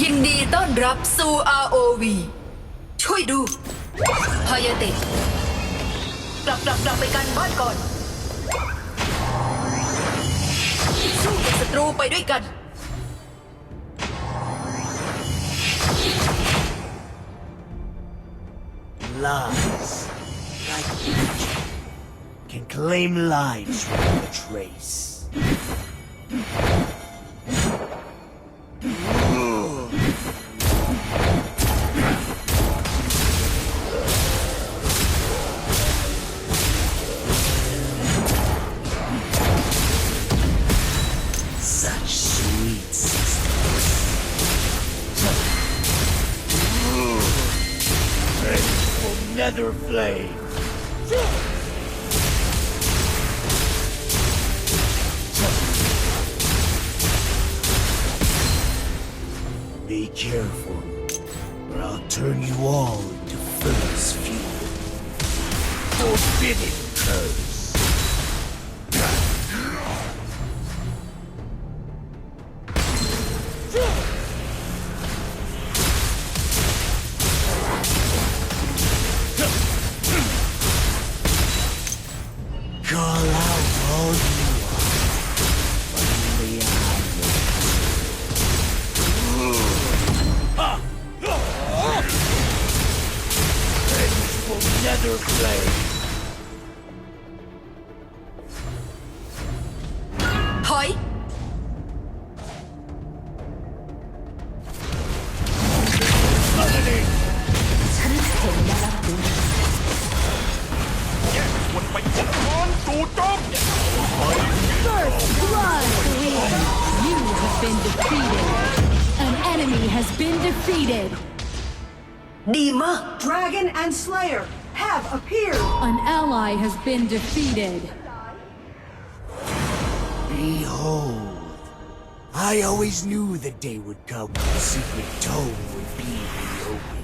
ยินดีต้อนรับสู่ ROV ช่วยดูพายาเตะกลับกลับกลับไปกันบ้านก่อน สู้กับศัตรูไปด้วยกัน Lies, like magic, can claim lives without a trace. Nether flame. Be careful, or I'll turn you all into furnace fuel. Forbidden curse. Nether been defeated. Behold. I always knew the day would come when the secret tome would be reopened. ร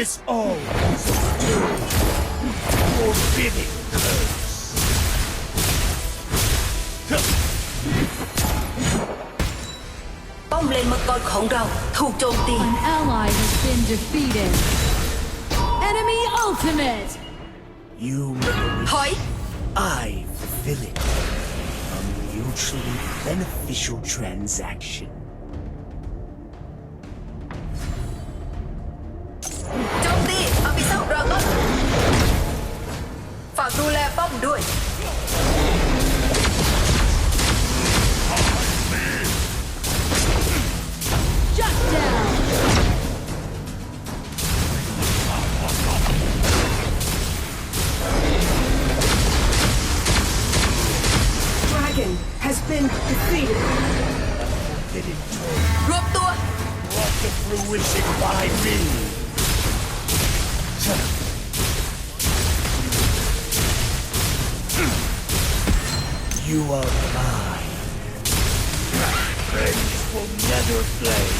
witness all. Forbidden curse. Bom lên mặt con khổng thu trôn. An ally has been defeated. Enemy ultimate. You Hi. I fulfill it. A mutually beneficial transaction. Come do it. has been defeated. Drop the... Fruition by me. You are mine. Vengeful nether flame.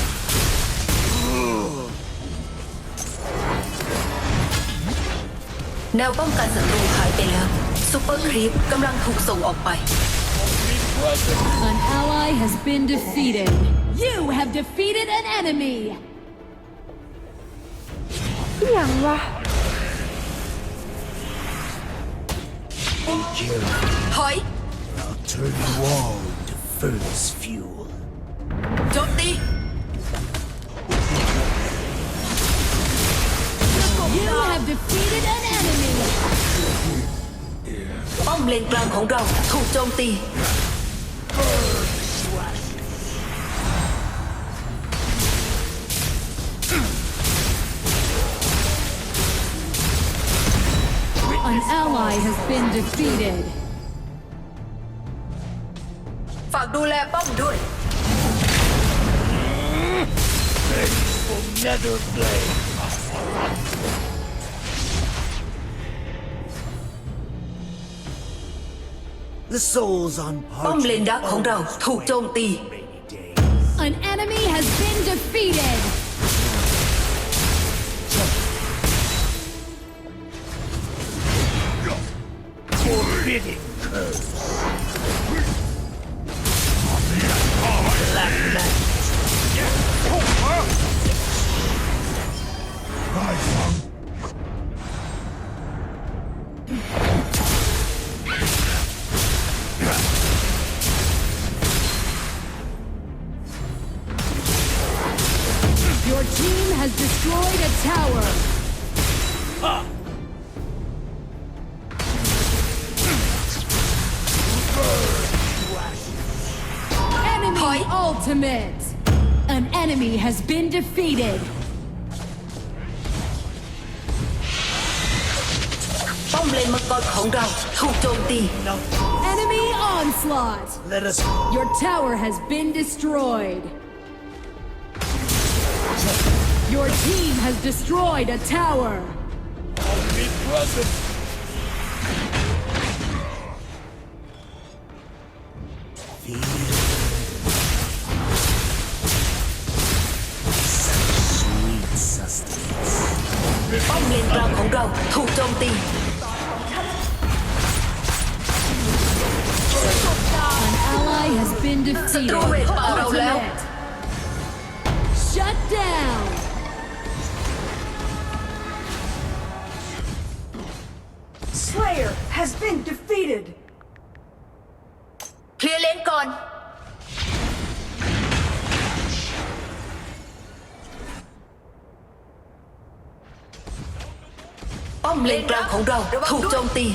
แนวป้องกันศัตรูหายไปแล้วซูเปอร์ครีปกำลังถูกส่งออกไป Be present. An ally has been defeated. You have defeated an enemy! อย่างวะ Be careful. ถอย I'll Turn the wall into furnace fuel. Don't they? You have defeated an enemy. Bom lên clan khổng rau thu trông ti. An ally has been defeated. ดูแลป้อมด้วย Vengeful Another blade. The souls on ป้อมเลนดักของเราถูกโจมตี rainy days. An enemy has been defeated. Forbidden curse. เ Black Knight. My ultimate! An enemy has been defeated! Enemy onslaught! Let us... Your tower has been destroyed! Your team has destroyed a tower! เราถูกโจมตี An ally has been defeated. Destroy it, Arrow Ultimate. Shut down. Slayer has been defeated. เคลียร์เลนก่อน Bom lên clan khổng rau thuộc trong ti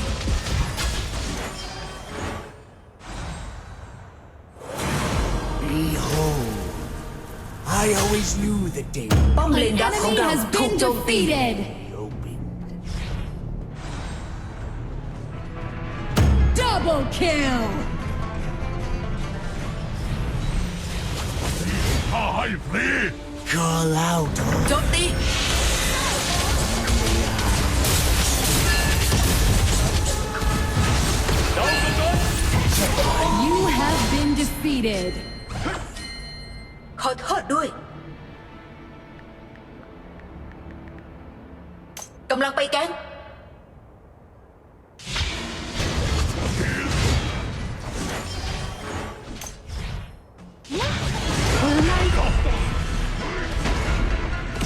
Bom lên đá khổng rau thuộc trong ti Double kill! Call out! Defeated. ขอโทษด้วย กำลังไปแก๊ง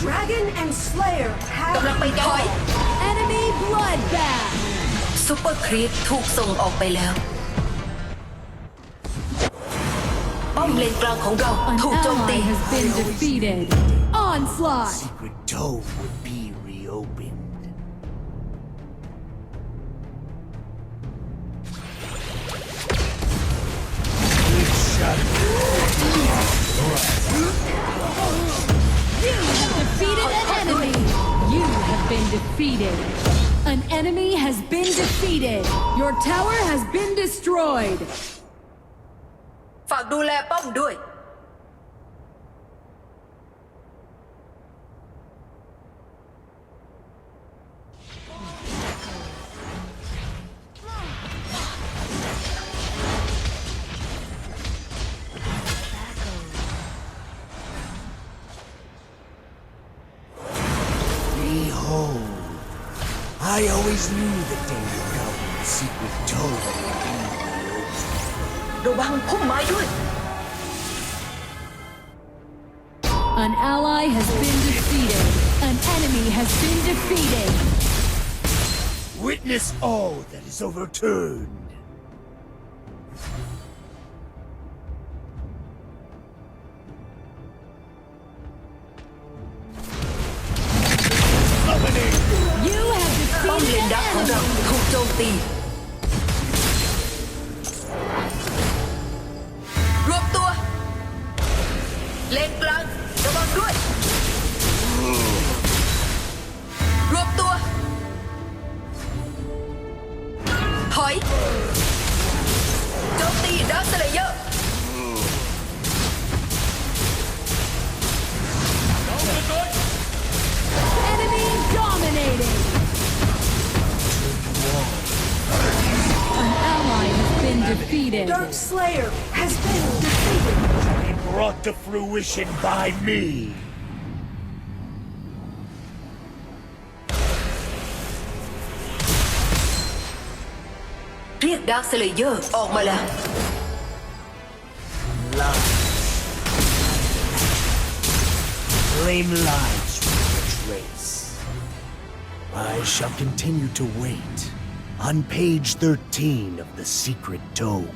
Dragon and Slayer กำลัง have ไปแก๊ง Enemy bloodbath. ซุปเปอร์ครีปถูกส่งออกไปแล้ว ป้อมเลนกลางของเรา An ถูกโจมตี ally has been defeated. Onslaught. Secret dome would be reopened. Good shot. You have defeated an enemy. You have been defeated. An enemy has been defeated. Your tower has been destroyed. ฝากดูแลป้อมด้วย Behold. I always knew the ระวังพุ่มไม้ด้วย An ally has been defeated. An enemy has been defeated. Witness all that is overturned. ร Brought to fruition by me. เรียกดาร์คสเลเยอร์ออกมาแล้ว Lies. Flame lives with a trace. I shall continue to wait on page 13 of the secret tome.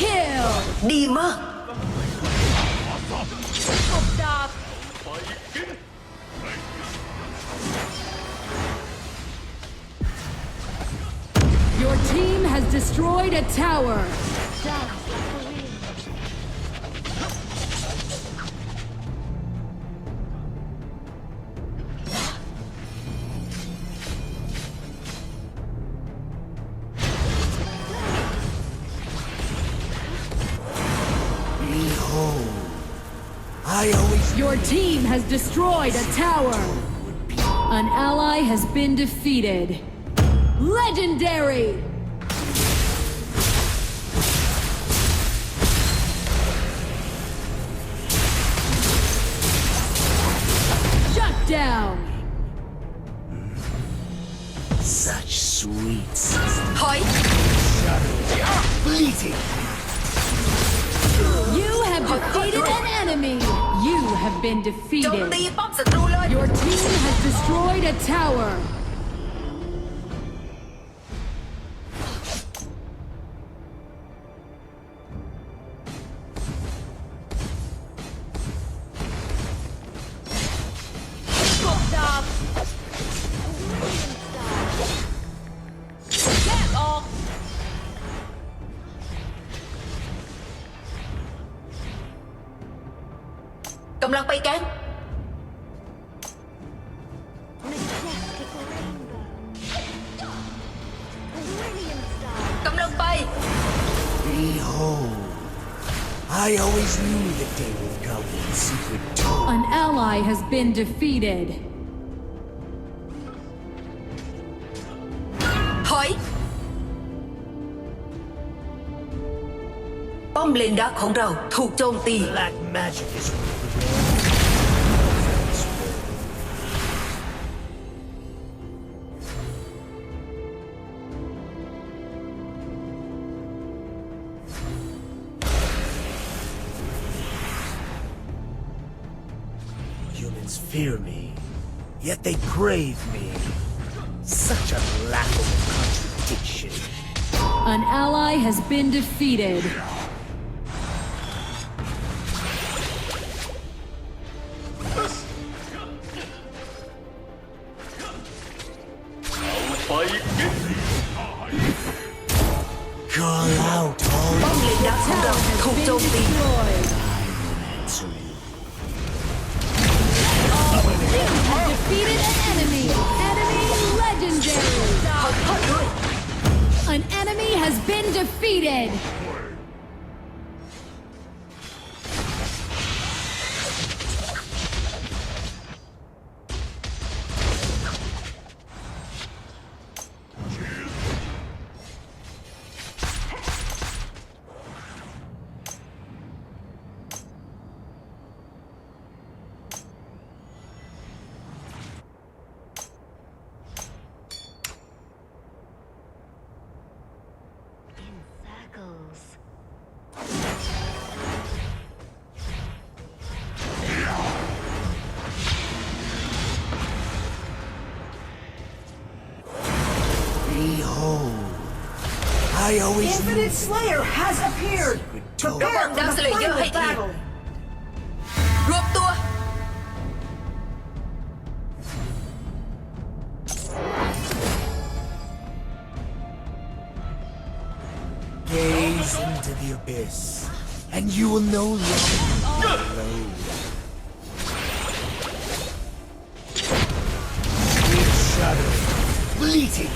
kill. ดีมาก ไปกิน Your team has destroyed a tower. Behold. I always Your team has destroyed a tower. An ally has been defeated. Legendary. Shut down. such sweet ถอ defeated an enemy. You have been defeated. Your team has destroyed a tower. I always knew that day would come in secret. An ally has been defeated. Hoi! Bom lên đá rầu, tì. Black magic is fear me, yet they crave me. Such a lack of contradiction. An ally has been defeated. Call out all... Tower has been destroyed defeated an enemy! Enemy legendary! An enemy has been defeated! I always Infinite Slayer has appeared! Prepare for the final battle! รวมตัว Gaze into the abyss, and you will no longer be alone. Bleed shadow, bleating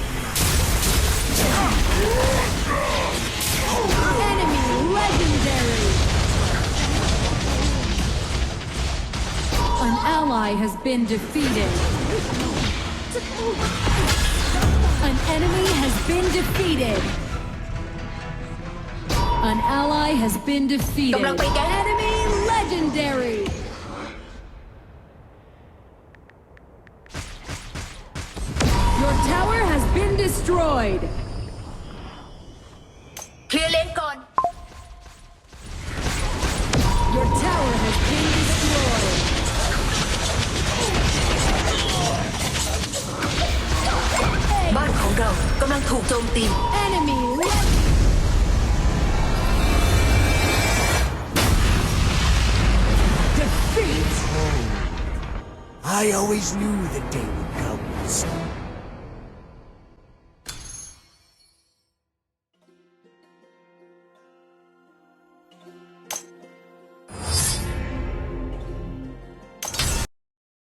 ally has been defeated. An enemy has been defeated. An ally has been defeated. Enemy legendary. Your tower has been destroyed. โจมตี Enemy le- I always knew the day would come.